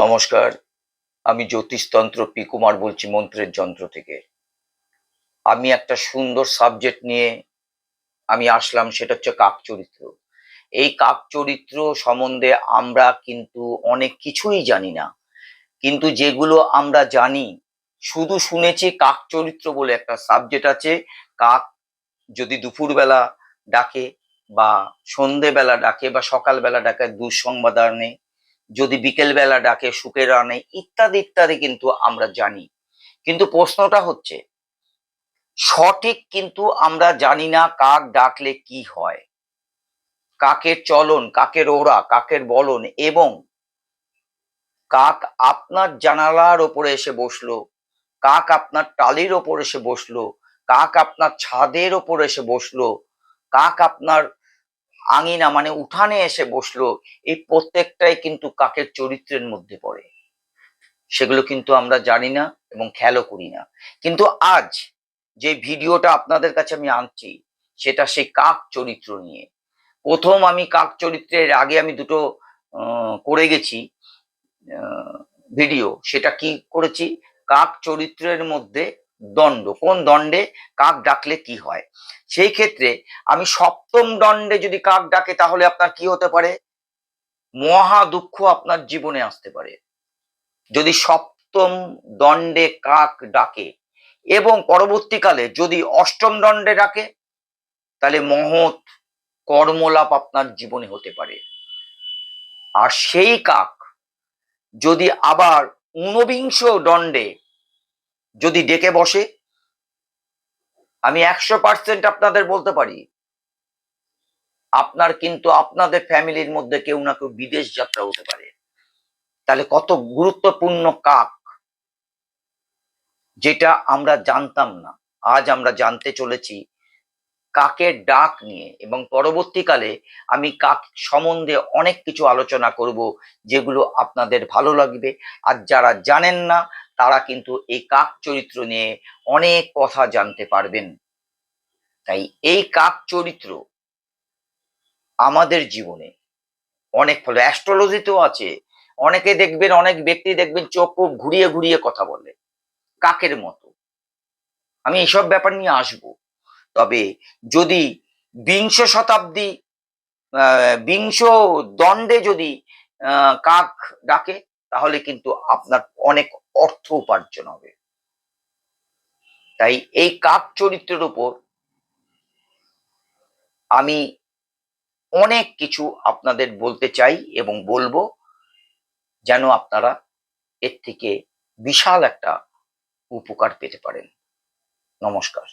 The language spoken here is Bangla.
নমস্কার, আমি জ্যোতিষতন্ত্র পি কুমার বলছি মন্ত্রের যন্ত্র থেকে। আমি একটা সুন্দর সাবজেক্ট নিয়ে আমি আসলাম, সেটা হচ্ছে কাক চরিত্র। এই কাক চরিত্র সম্বন্ধে আমরা কিন্তু অনেক কিছুই জানি না। কিন্তু যেগুলো আমরা জানি, শুধু শুনেছি কাক চরিত্র বলে একটা সাবজেক্ট আছে। কাক যদি দুপুরবেলা ডাকে বা সন্ধেবেলা ডাকে বা সকালবেলা ডাকে দুঃসংবাদ আনে যদি বিকেলবেলা ডাকে, সুখের আনে ইত্যাদি ইত্যাদি কিন্তু আমরা জানি। কিন্তু প্রশ্নটা হচ্ছে, সঠিক কিন্তু আমরা জানি না কাক ডাকলে কি হয়। কাকের চলন, কাকের ওরা কাকের বলন এবং কাক আপনার জানালার ওপরে এসে বসল, কাক আপনার টালির ওপর এসে বসল, কাক আপনার ছাদের ওপর এসে বসল, কাক আপনার আঙিনা মানে উঠানে এসে বসল, এই প্রত্যেকটাই কিন্তু কাকের চরিত্রের মধ্যে পড়ে। সেগুলো কিন্তু আমরা জানি না এবং খেয়ালও করি না। কিন্তু আজ যে ভিডিওটা আপনাদের কাছে আমি আনছি, সেটা সেই কাক চরিত্র নিয়ে। প্রথম আমি কাক চরিত্রের আগে আমি দুটো করে গেছি ভিডিও। সেটা কি করেছি? কাক চরিত্রের মধ্যে দণ্ড। কোন দণ্ডে কাক ডাকলে কি হয়? সেই ক্ষেত্রে আমি সপ্তম দণ্ডে যদি কাক ডাকে, তাহলে আপনার কি হতে পারে? মহা দুঃখ আপনার জীবনে আসতে পারে। যদি সপ্তম দণ্ডে কাক ডাকে এবং পরবর্তীকালে যদি অষ্টম দণ্ডে ডাকে, তাহলে মহৎ কর্মলাপ আপনার জীবনে হতে পারে। আর সেই কাক যদি আবার ঊনবিংশ দণ্ডে যদি ডেকে বসে আমি একশো পার্সেন্ট আপনাদের বলতে পারি। আপনার কিন্তু আপনাদের ফ্যামিলির মধ্যে কেউ না কেউ বিদেশ যাত্রা হতে পারে। তাহলে কত গুরুত্বপূর্ণ কাক, যেটা আমরা জানতাম না। আজ আমরা জানতে চলেছি কাকের ডাক নিয়ে এবং পরবর্তীকালে আমি কাক সম্বন্ধে অনেক কিছু আলোচনা করব যেগুলো আপনাদের ভালো লাগবে। আর যারা জানেন না, তারা কিন্তু এই কাক চরিত্র নিয়ে অনেক কথা জানতে পারবেন। তাই এই কাক চরিত্র আমাদের জীবনে অনেক ফলে অ্যাস্ট্রোলজিতেও আছে। অনেকে দেখবেন, অনেক ব্যক্তি দেখবেন চোখ ঘুরিয়ে ঘুরিয়ে কথা বলে। কাকের মতো। আমি এসব ব্যাপার নিয়ে আসব। তবে যদি বিংশ শতাব্দী বিংশ দণ্ডে যদি কাক ডাকে, তাহলে কিন্তু আপনার অনেক অর্থ উপার্জন হবে। তাই এই কাক চরিত্রের উপর আমি অনেক কিছু আপনাদের বলতে চাই এবং বলব, যেন আপনারা এর থেকে বিশাল একটা উপকার পেতে পারেন। নমস্কার।